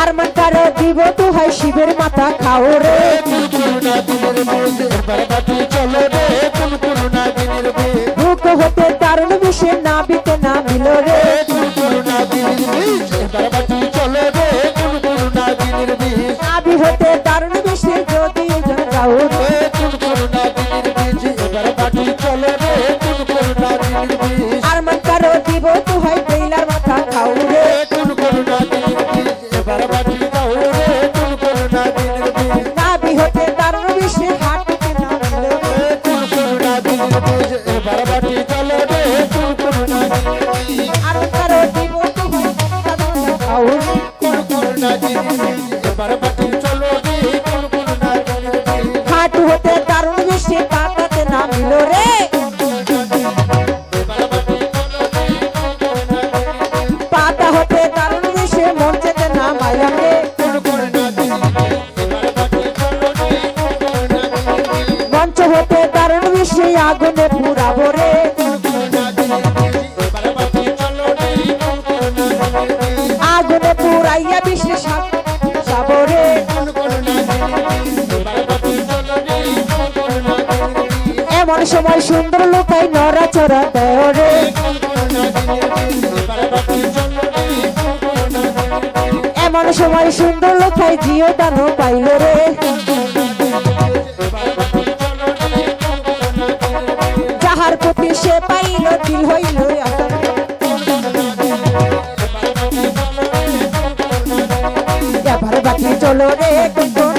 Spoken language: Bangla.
আর কারও দিব তো হয় শিবের মাথা খাও রে। বুক হতে দারুণ বিষে না বিতে না মিল রে। কোন নাগিনের হাঁটু হতে দারুণ বিষে কাটাতে না মিল রে। পাতা হতে দারুণ বিষে মন যেতে না মায়া রে। মঞ্চ হতে দারুণ বিষে আগুনে পুরাবো রে। আগুনে পুরাইয়া এমন সময় সুন্দর লোকাই নড়াচড়া দেয় রে। এমন সময় সুন্দর লোকাই জিও দানো পাইল রে। যাহার প্রতি সে পাইল, দিল হইল চলো রে